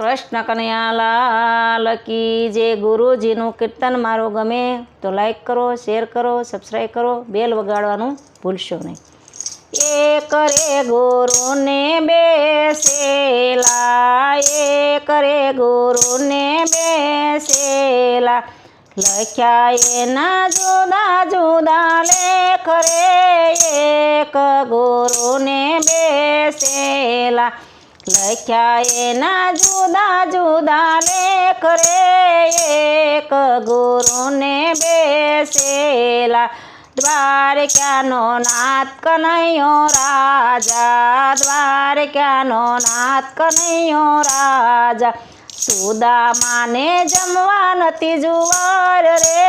કૃષ્ણ કનૈયાલાલ કી જે ગુરુજીનું કીર્તન મારું ગમે તો લાઈક કરો શેર કરો સબસ્ક્રાઈબ કરો બેલ વગાડવાનું ભૂલશો નહીં. એક રે ગુરુને બેસેલા, એક રે ગુરુને બેસેલા, લખ્યા એના જુદા જુદા લેખ રે, એક ગુરુને બેસેલા લખ્યા એના જુદા જુદા લેખ રે, એક ગુરુને બેસેલા દ્વારકાનો નાથ કનૈયો રાજા, દ્વારકાનો નાથ કનૈયો રાજા. સુદામાને જમવા નથી જુવાર રે,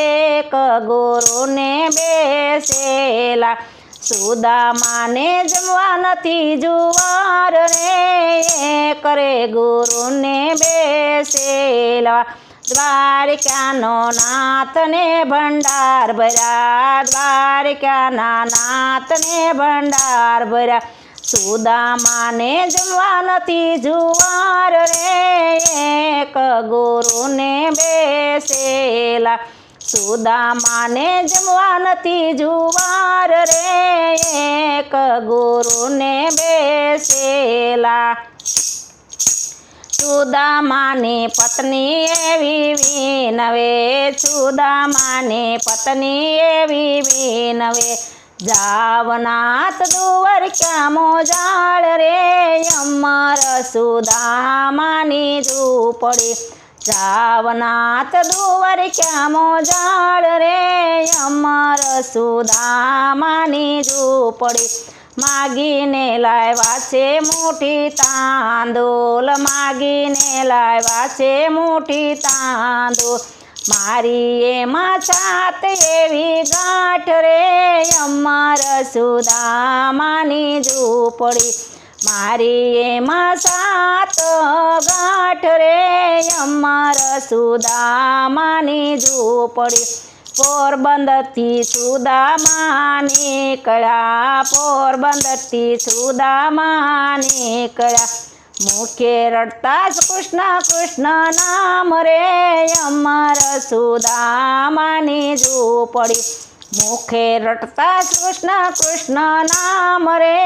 એક ગુરુને બેસેલા સુદામાને જમવા નથી જુવાર રે કરે ગુરુને બેસેલવા દ્વારકાનો નાથને ભંડાર ભર્યા. દ્વારકાના નાથને ભંડાર ભર્યા. સુદામાને જમવા નથી જુવાર રે એક ગુરુને બેસેલા સુદામાને જમવા નથી જુવાર રે, એક ગુરુને બેસેલા. સુદામાની પત્ની એવી વિનવે, સુદામાની પત્ની એવી વિનવે, જાવનાથ દુવર ક્યાં મોજાળ રે, અમર સુદામાની ઝૂંપડી. જાવનાથ દુવર ક્યાં જાળ રે? અમર સુદામાની ઝૂંપડી માગીને લાવ્યા છે મોટી તાંદોલ, માગીને લાવ્યા છે મોટી તાંદોલ. મારી એમાં છાત એવી ગાંઠ રે? અમર સુદામાની ઝૂંપડી મારી એમાં સાત ગાંઠ રે? અમાર સુદામાની ઝૂંપડી પોરબંદરથી સુદામાને કળા, પોરબંદરથી સુદામાને કળ્યા મુખે રડતા કૃષ્ણ કૃષ્ણ નામ રે, અમર સુદામાની ઝૂંપડી મુખે રટતા કૃષ્ણ કૃષ્ણ નામ રે,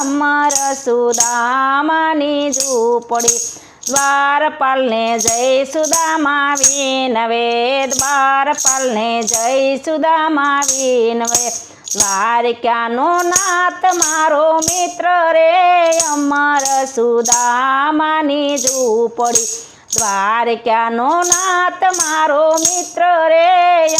અમર સુદામાની ઝૂંપડી દ્વારપાલને જય સુદામા વિનવે દ્વારપાલને જય સુદામા વિનવે દ્વારકાનો નાથ મારો મિત્ર રે, અમર સુદામાની ઝૂંપડી. દ્વારકાનો નાથ મારો મિત્ર રે,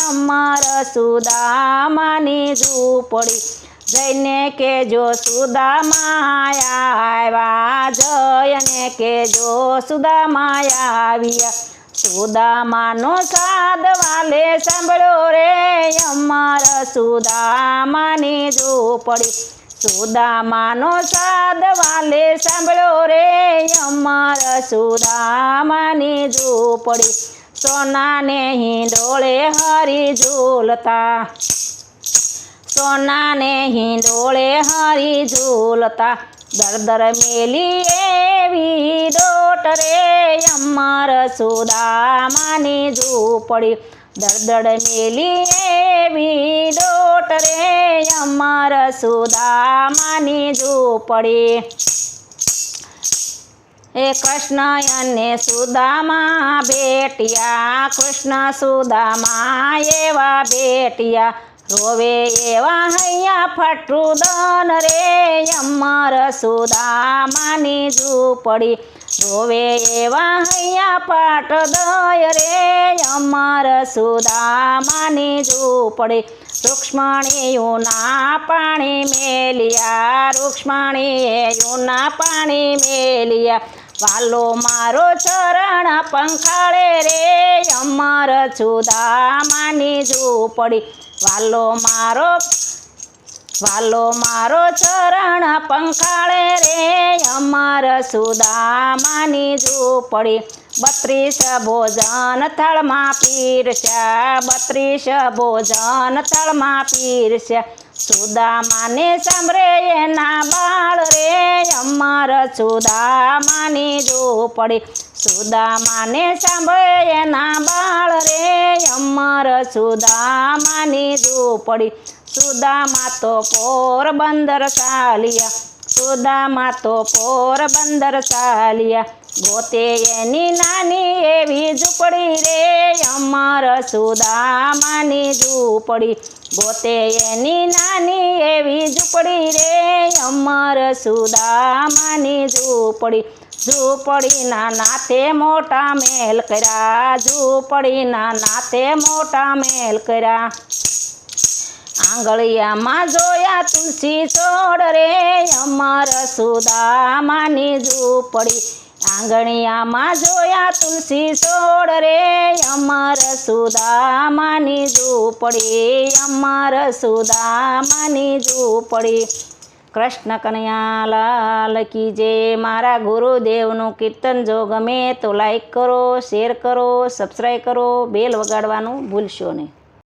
અમર સુદામાની ઝૂંપડી. જઈને કેજો સુદામા આવ્યા, જયને કેજો સુદામાયા આવ્યા. સુદામાનો સાદ વાલે સાંભળ્યો રે, અમાર સુદામાની ઝૂંપડી. સુદામાનો સાદ વાલે સાંભળ્યો રે, અમાર સુદામાની ઝૂંપડી. સોનાને હિંડોળે હરી ઝૂલતા. સોનાને હિંડોળે હરી ઝૂલતા દરદર મેલી એવી દોટ રે અમર સુદામાની ઝૂંપડી દરદડ મેલી એવી દોટ રે અમર સુદામાની ઝૂંપડી. એ કૃષ્ણ અને સુદામા ભેટિયા કૃષ્ણ સુદામા એવા બેટિયા રોવે એવા હૈયા ફટરુદન રે, અમર સુદામાની ઝૂંપડી. રોવે એવા હૈયા પાટદય રે, અમર સુદામાની ઝૂંપડી. રૂક્ષ્મણીયુના પાણી મેલિયા રૂક્ષ્મણીયુના પાણી મેલિયા. વાલો મારો ચરણ પંખાળે રે, અમર સુદામાની ઝૂંપડી. વાલો મારો વાલો મારો ચરણ પંખાળે રે, અમર સુદામાની ઝૂંપડી. બત્રીસ ભોજન થળમાં પીરસ્યા બત્રીસ ભોજન થળમાં પીરસ્યા સુદામાને સાંભળે એના બાળ રે સુદામાની ઝૂંપડી. સુદામાને સાંભળે એના બાળ રે અમર સુદામાની ઝૂંપડી. સુદામા તો પોરબંદર ચાલ્યા. સુદામા તો પોરબંદર ચાલ્યા. ગોતે એની નાની એવી ઝૂંપડી રે, અમર સુદામાની ઝૂંપડી. ગોતે એની નાની એવી ઝૂંપડી રે, અમર સુદામાની ઝૂંપડી. ઝૂંપડીના નાથે મોટા મેલ કર્યા, ઝૂંપડીના નાથે મોટા મેલ કર્યા. આંગળિયામાં જોયા તુલસી છોડ રે, અમર સુદામાની ઝૂંપડી. આંગણિયામાં જોયા તુલસી છોડ રે, અમર સુદામાની ઝૂંપડી, અમર સુદામાની ઝૂંપડી. કૃષ્ણ કનૈયા લાલ કી જે મારા ગુરુદેવનું કીર્તન જો ગમે તો લાઈક કરો શેર કરો સબસ્ક્રાઈબ કરો બેલ વગાડવાનું ભૂલશો નહીં.